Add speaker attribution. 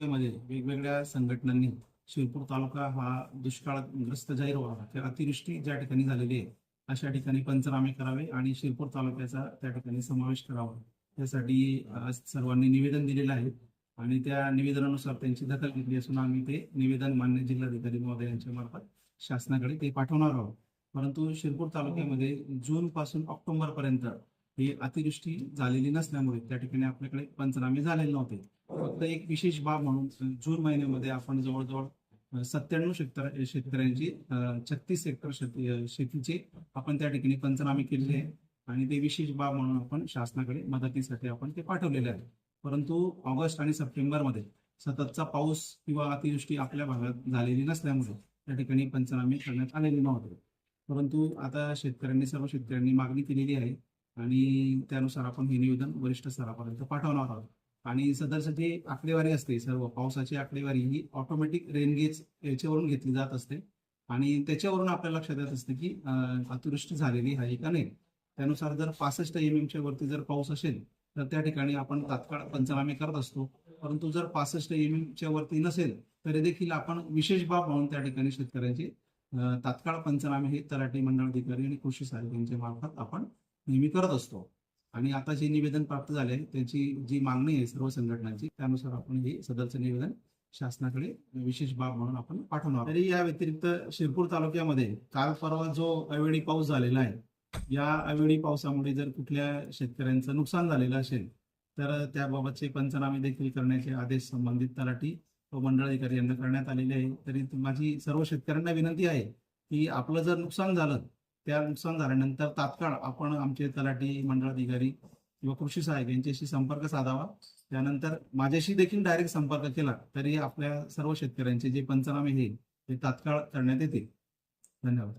Speaker 1: मध्ये वेगवेगळ्या संघटनांनी शिरपूर तालुका हा दुष्काळग्रस्त जाहीर व्हावा. तर अतिवृष्टी ज्या ठिकाणी झालेली आहे अशा ठिकाणी पंचनामे करावे आणि शिरपूर तालुक्याचा त्या ठिकाणी समावेश करावा. यासाठी सर्वांनी निवेदन दिलेलं आहे आणि त्या निवेदनानुसार त्यांची दखल घेतली असून आम्ही ते निवेदन मान्य जिल्हाधिकारी महोदय यांच्या मार्फत शासनाकडे ते पाठवणार आहोत. परंतु शिरपूर तालुक्यामध्ये जून पासून ऑक्टोबर पर्यंत ही अतिवृष्टी झालेली नसल्यामुळे त्या ठिकाणी आपल्याकडे पंचनामे झालेले नव्हते. फक्त एक विशेष बाब म्हणून जून महिन्यामध्ये आपण जवळजवळ सत्त्याण्णव शेतकऱ्या शेतकऱ्यांची छत्तीस हेक्टर शेती शेतीचे आपण त्या ठिकाणी पंचनामे केलेले आहे आणि ते विशेष बाब म्हणून आपण शासनाकडे मदतीसाठी आपण ते पाठवलेले आहे परंतु ऑगस्ट आणि सप्टेंबरमध्ये सततचा पाऊस किंवा अतिवृष्टी आपल्या भागात झालेली नसल्यामुळे त्या ठिकाणी पंचनामे करण्यात आलेले नव्हते. परंतु आता शेतकऱ्यांनी सर्व शेतकऱ्यांनी मागणी केलेली आहे आणि त्यानुसार आपण हे निवेदन वरिष्ठ स्तरापर्यंत पाठवणार आहोत. आणि सदरचं जे आकडेवारी असते सर्व पावसाची आकडेवारी ही ऑटोमॅटिक रेनगेज याच्यावरून घेतली जात असते. आणि त्याच्यावरून आपल्या लक्षात येत असते की अतिवृष्टी झालेली आहे का नाही. त्यानुसार जर पासष्ट एम एमच्या वरती जर पाऊस असेल तर त्या ठिकाणी आपण तात्काळ पंचनामे करत असतो. परंतु जर पासष्ट एम एमच्या वरती नसेल तरी देखील आपण विशेष बाब म्हणून त्या ठिकाणी शेतकऱ्यांचे तात्काळ पंचनामे हे तलाठी मंडळ अधिकारी आणि कृषी सहाय्यकांच्या मार्फत आपण नेहमी करत असतो. आणि आता जे निवेदन प्राप्त झाले आहे जी मागणी आहे सर्व संघटनांची त्यानुसार आपण हे सदरचं निवेदन शासनाकडे विशेष बाब म्हणून आपण पाठवणार तरी या व्यतिरिक्त शिरपूर तालुक्यामध्ये काल परवा जो अवेळी पाऊस झालेला आहे या अवेळी पावसामुळे जर कुठल्या शेतकऱ्यांचं नुकसान झालेलं असेल तर त्याबाबतचे पंचनामे देखील करण्याचे आदेश संबंधित तलाठी व मंडळाधिकारी यांना करण्यात आलेले आहे तरी माझी सर्व शेतकऱ्यांना विनंती आहे की आपलं जर नुकसान झालं त्या नुकसान झाल्यानंतर तात्काळ आपण आमचे तलाठी मंडळाधिकारी किंवा कृषी सहाय्यक यांच्याशी संपर्क साधावा. त्यानंतर माझ्याशी देखील डायरेक्ट संपर्क केला तरी आपल्या सर्व शेतकऱ्यांचे जे पंचनामे हे ते तात्काळ करण्यात येतील. धन्यवाद.